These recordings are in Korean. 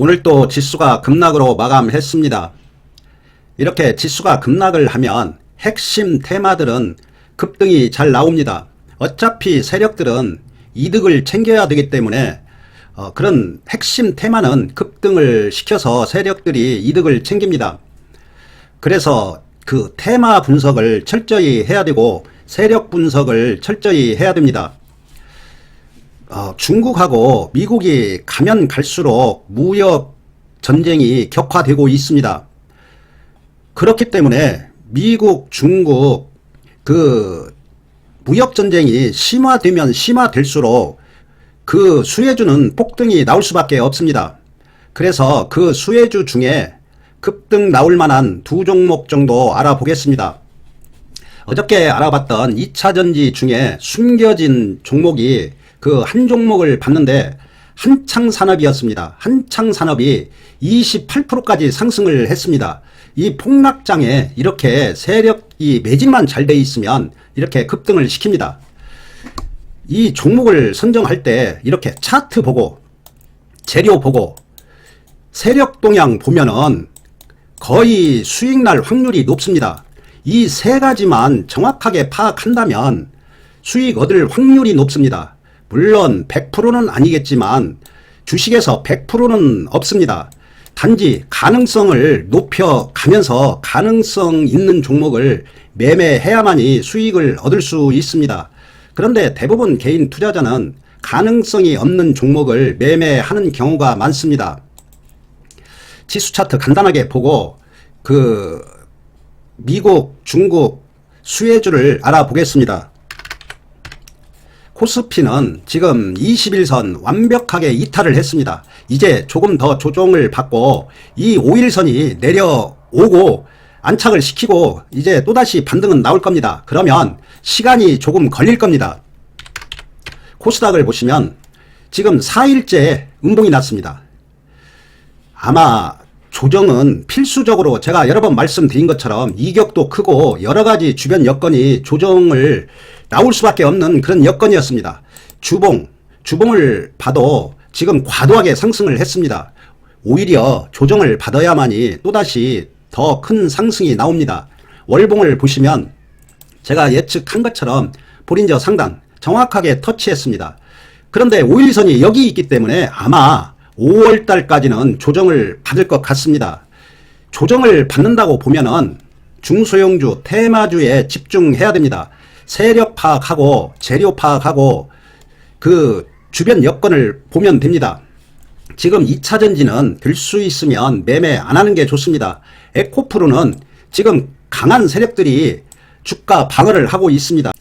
오늘 또 지수가 급락으로 마감했습니다. 이렇게 지수가 급락을 하면 핵심 테마들은 급등이 잘 나옵니다. 어차피 세력들은 이득을 챙겨야 되기 때문에 어, 그런 핵심 테마는 급등을 시켜서 세력들이 이득을 챙깁니다. 그래서 그 테마 분석을 철저히 해야 되고 세력 분석을 철저히 해야 됩니다. 어, 중국하고 미국이 가면 갈수록 무역 전쟁이 격화되고 있습니다. 그렇기 때문에 미국, 중국 그 무역 전쟁이 심화되면 심화될수록 그 수혜주는 폭등이 나올 수밖에 없습니다. 그래서 그 수혜주 중에 급등 나올 만한 두 종목 정도 알아보겠습니다. 어저께 알아봤던 2차 전지 중에 숨겨진 종목이 그 한 종목을 봤는데 한창 산업이었습니다. 한창 산업이 28%까지 상승을 했습니다. 이 폭락장에 이렇게 세력이 매진만 잘 돼 있으면 이렇게 급등을 시킵니다. 이 종목을 선정할 때 이렇게 차트 보고 재료 보고 세력 동향 보면은 거의 수익 날 확률이 높습니다. 이 세 가지만 정확하게 파악한다면 수익 얻을 확률이 높습니다. 물론 100%는 아니겠지만 주식에서 100%는 없습니다. 단지 가능성을 높여가면서 가능성 있는 종목을 매매해야만이 수익을 얻을 수 있습니다. 그런데 대부분 개인 투자자는 가능성이 없는 종목을 매매하는 경우가 많습니다. 지수 차트 간단하게 보고 그 미국, 중국 수혜주를 알아보겠습니다. 코스피는 지금 21선 완벽하게 이탈을 했습니다. 이제 조금 더 조정을 받고 이 5일선이 내려오고 안착을 시키고 이제 또다시 반등은 나올 겁니다. 그러면 시간이 조금 걸릴 겁니다. 코스닥을 보시면 지금 4일째 음봉이 났습니다. 아마 조정은 필수적으로 제가 여러 번 말씀드린 것처럼 이격도 크고 여러 가지 주변 여건이 조정을 나올 수밖에 없는 그런 여건이었습니다. 주봉, 주봉을 봐도 지금 과도하게 상승을 했습니다. 오히려 조정을 받아야만이 또다시 더 큰 상승이 나옵니다. 월봉을 보시면 제가 예측한 것처럼 볼린저 상단 정확하게 터치했습니다. 그런데 5일선이 여기 있기 때문에 아마 5월 달까지는 조정을 받을 것 같습니다. 조정을 받는다고 보면은 중소형주, 테마주에 집중해야 됩니다. 세력 파악하고 재료 파악하고 그 주변 여건을 보면 됩니다. 지금 2차 전지는 될수 있으면 매매 안 하는 게 좋습니다. 에코프로는 지금 강한 세력들이 주가 방어를 하고 있습니다.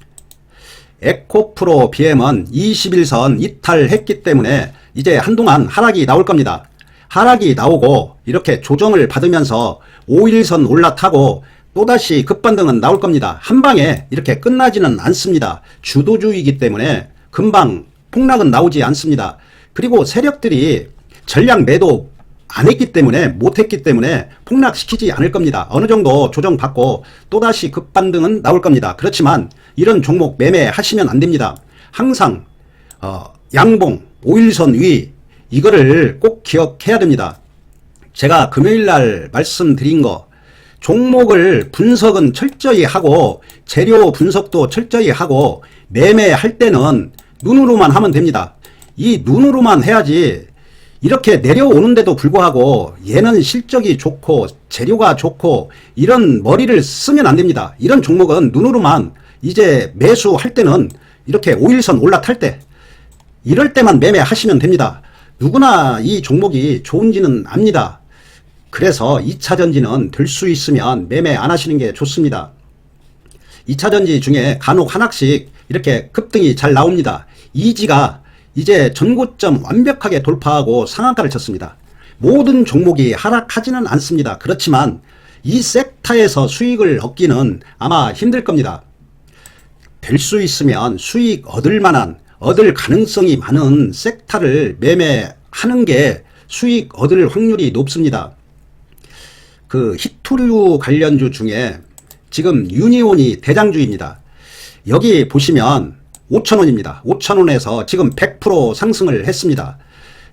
에코프로 BM은 21선 이탈했기 때문에 이제 한동안 하락이 나올 겁니다. 하락이 나오고 이렇게 조정을 받으면서 5일선 올라타고 또다시 급반등은 나올 겁니다. 한 방에 이렇게 끝나지는 않습니다. 주도주의이기 때문에 금방 폭락은 나오지 않습니다. 그리고 세력들이 전량 매도 안 했기 때문에 못했기 때문에 폭락시키지 않을 겁니다. 어느 정도 조정받고 또다시 급반등은 나올 겁니다. 그렇지만 이런 종목 매매하시면 안 됩니다. 항상 어, 양봉 5일선 위 이거를 꼭 기억해야 됩니다. 제가 금요일 날 말씀드린 거 종목을 분석은 철저히 하고 재료 분석도 철저히 하고 매매할 때는 눈으로만 하면 됩니다. 이 눈으로만 해야지 이렇게 내려오는데도 불구하고 얘는 실적이 좋고 재료가 좋고 이런 머리를 쓰면 안 됩니다. 이런 종목은 눈으로만 이제 매수할 때는 이렇게 5일선 올라탈 때 이럴 때만 매매하시면 됩니다. 누구나 이 종목이 좋은지는 압니다. 그래서 2차 전지는 될 수 있으면 매매 안 하시는 게 좋습니다. 2차 전지 중에 간혹 하나씩 이렇게 급등이 잘 나옵니다. 이지가 이제 전고점 완벽하게 돌파하고 상한가를 쳤습니다. 모든 종목이 하락하지는 않습니다. 그렇지만 이 섹터에서 수익을 얻기는 아마 힘들 겁니다. 될 수 있으면 수익 얻을 만한 얻을 가능성이 많은 섹터를 매매하는 게 수익 얻을 확률이 높습니다. 그 히토류 관련주 중에 지금 유니온이 대장주입니다. 여기 보시면 5천원입니다. 5천원에서 지금 100% 상승을 했습니다.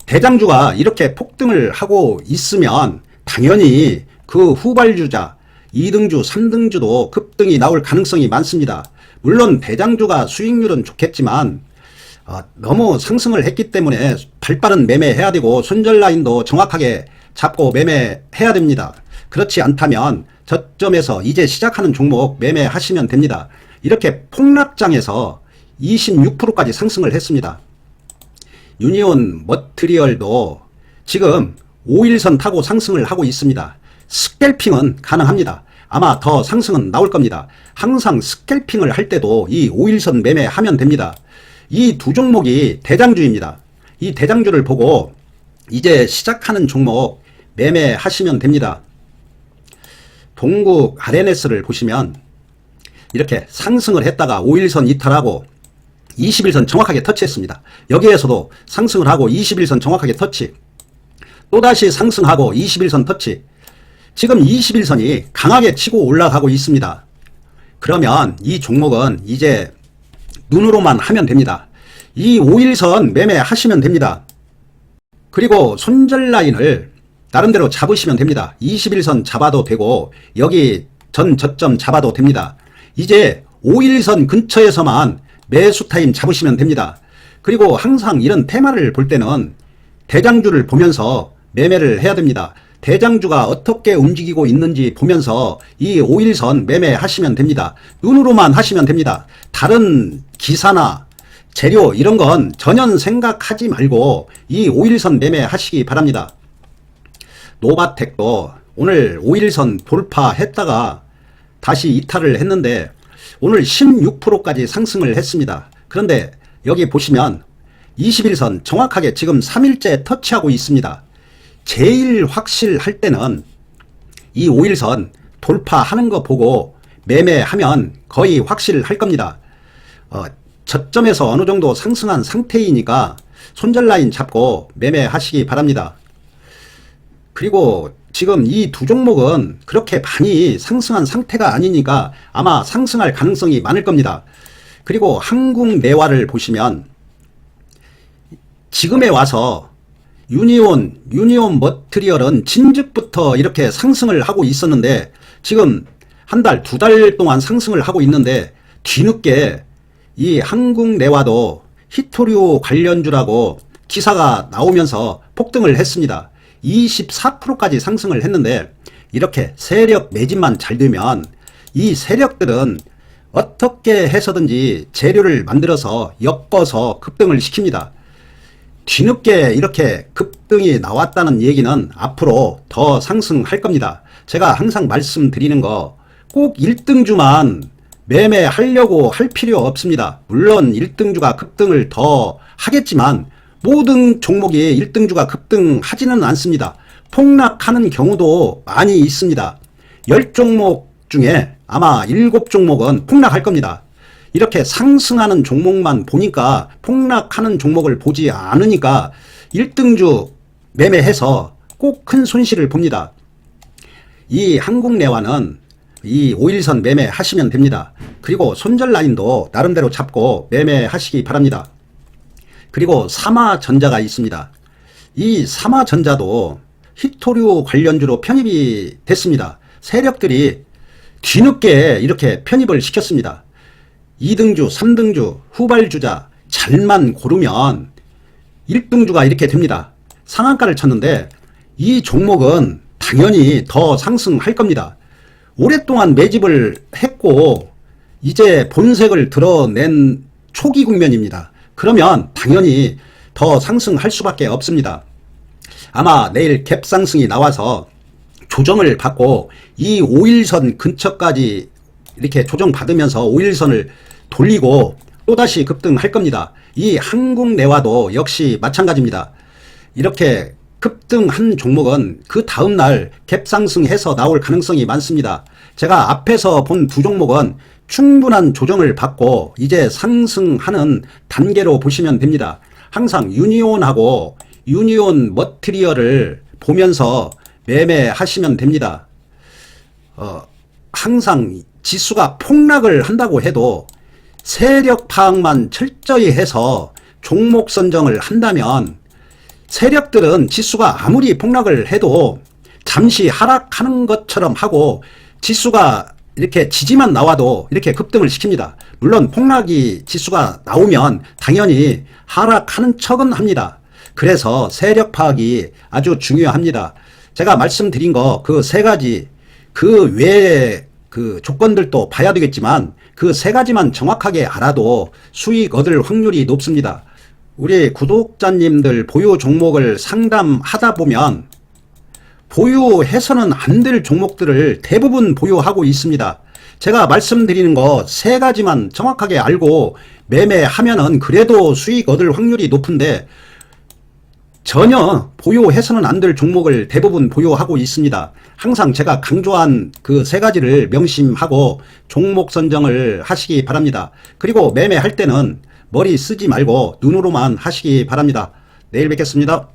대장주가 이렇게 폭등을 하고 있으면 당연히 그 후발주자 2등주, 3등주도 급등이 나올 가능성이 많습니다. 물론 대장주가 수익률은 좋겠지만 어, 너무 상승을 했기 때문에 발빠른 매매해야 되고 손절 라인도 정확하게 잡고 매매해야 됩니다. 그렇지 않다면 저점에서 이제 시작하는 종목 매매하시면 됩니다. 이렇게 폭락장에서 26%까지 상승을 했습니다. 유니온 머트리얼도 지금 5일선 타고 상승을 하고 있습니다. 스캘핑은 가능합니다. 아마 더 상승은 나올 겁니다. 항상 스캘핑을 할 때도 이 5일선 매매하면 됩니다. 이 두 종목이 대장주입니다. 이 대장주를 보고 이제 시작하는 종목 매매하시면 됩니다. 동국 RNS를 보시면 이렇게 상승을 했다가 5일선 이탈하고 21선 정확하게 터치했습니다. 여기에서도 상승을 하고 21선 정확하게 터치. 또다시 상승하고 21선 터치. 지금 21선이 강하게 치고 올라가고 있습니다. 그러면 이 종목은 이제 눈으로만 하면 됩니다. 이 5일선 매매하시면 됩니다. 그리고 손절 라인을 나름대로 잡으시면 됩니다. 21선 잡아도 되고 여기 전 저점 잡아도 됩니다. 이제 5일선 근처에서만 매수 타임 잡으시면 됩니다. 그리고 항상 이런 테마를 볼 때는 대장주를 보면서 매매를 해야 됩니다. 대장주가 어떻게 움직이고 있는지 보면서 이 5일선 매매하시면 됩니다. 눈으로만 하시면 됩니다. 다른 기사나 재료 이런 건 전혀 생각하지 말고 이 5일선 매매하시기 바랍니다. 노바텍도 오늘 5일선 돌파했다가 다시 이탈을 했는데 오늘 16%까지 상승을 했습니다. 그런데 여기 보시면 21선 정확하게 지금 3일째 터치하고 있습니다. 제일 확실할 때는 이 5일선 돌파하는 거 보고 매매하면 거의 확실할 겁니다. 어, 저점에서 어느 정도 상승한 상태이니까 손절 라인 잡고 매매하시기 바랍니다. 그리고 지금 이 두 종목은 그렇게 많이 상승한 상태가 아니니까 아마 상승할 가능성이 많을 겁니다. 그리고 한국 내화를 보시면 지금에 와서 유니온, 유니온 머트리얼은 진즉부터 이렇게 상승을 하고 있었는데 지금 한 달, 두 달 동안 상승을 하고 있는데 뒤늦게 이 한국 내화도 히토리오 관련주라고 기사가 나오면서 폭등을 했습니다. 24%까지 상승을 했는데 이렇게 세력 매집만 잘 되면 이 세력들은 어떻게 해서든지 재료를 만들어서 엮어서 급등을 시킵니다. 뒤늦게 이렇게 급등이 나왔다는 얘기는 앞으로 더 상승할 겁니다. 제가 항상 말씀드리는 거 꼭 1등주만 매매하려고 할 필요 없습니다. 물론 1등주가 급등을 더 하겠지만 모든 종목이 1등주가 급등하지는 않습니다. 폭락하는 경우도 많이 있습니다. 10종목 중에 아마 7종목은 폭락할 겁니다. 이렇게 상승하는 종목만 보니까 폭락하는 종목을 보지 않으니까 1등주 매매해서 꼭 큰 손실을 봅니다. 이 한국 내화는 이 5일선 매매하시면 됩니다. 그리고 손절 라인도 나름대로 잡고 매매하시기 바랍니다. 그리고 사마전자가 있습니다. 이 사마전자도 히토류 관련주로 편입이 됐습니다. 세력들이 뒤늦게 이렇게 편입을 시켰습니다. 2등주, 3등주, 후발주자 잘만 고르면 1등주가 이렇게 됩니다. 상한가를 쳤는데 이 종목은 당연히 더 상승할 겁니다. 오랫동안 매집을 했고 이제 본색을 드러낸 초기 국면입니다. 그러면 당연히 더 상승할 수밖에 없습니다. 아마 내일 갭 상승이 나와서 조정을 받고 이 5일선 근처까지 이렇게 조정받으면서 5일선을 돌리고 또다시 급등할 겁니다. 이 한국 내와도 역시 마찬가지입니다. 이렇게 급등한 종목은 그 다음날 갭상승해서 나올 가능성이 많습니다. 제가 앞에서 본 두 종목은 충분한 조정을 받고 이제 상승하는 단계로 보시면 됩니다. 항상 유니온하고 유니온 머티리얼을 보면서 매매하시면 됩니다. 어, 항상 지수가 폭락을 한다고 해도 세력 파악만 철저히 해서 종목 선정을 한다면 세력들은 지수가 아무리 폭락을 해도 잠시 하락하는 것처럼 하고 지수가 이렇게 지지만 나와도 이렇게 급등을 시킵니다. 물론 폭락이 지수가 나오면 당연히 하락하는 척은 합니다. 그래서 세력 파악이 아주 중요합니다. 제가 말씀드린 거 그 세 가지 그 외에 그 조건들도 봐야 되겠지만 그 세 가지만 정확하게 알아도 수익 얻을 확률이 높습니다. 우리 구독자님들 보유 종목을 상담하다 보면 보유해서는 안 될 종목들을 대부분 보유하고 있습니다. 제가 말씀드리는 거세 가지만 정확하게 알고 매매하면은 그래도 수익 얻을 확률이 높은데 전혀 보유해서는 안 될 종목을 대부분 보유하고 있습니다. 항상 제가 강조한 그 세 가지를 명심하고 종목 선정을 하시기 바랍니다. 그리고 매매할 때는 머리 쓰지 말고 눈으로만 하시기 바랍니다. 내일 뵙겠습니다.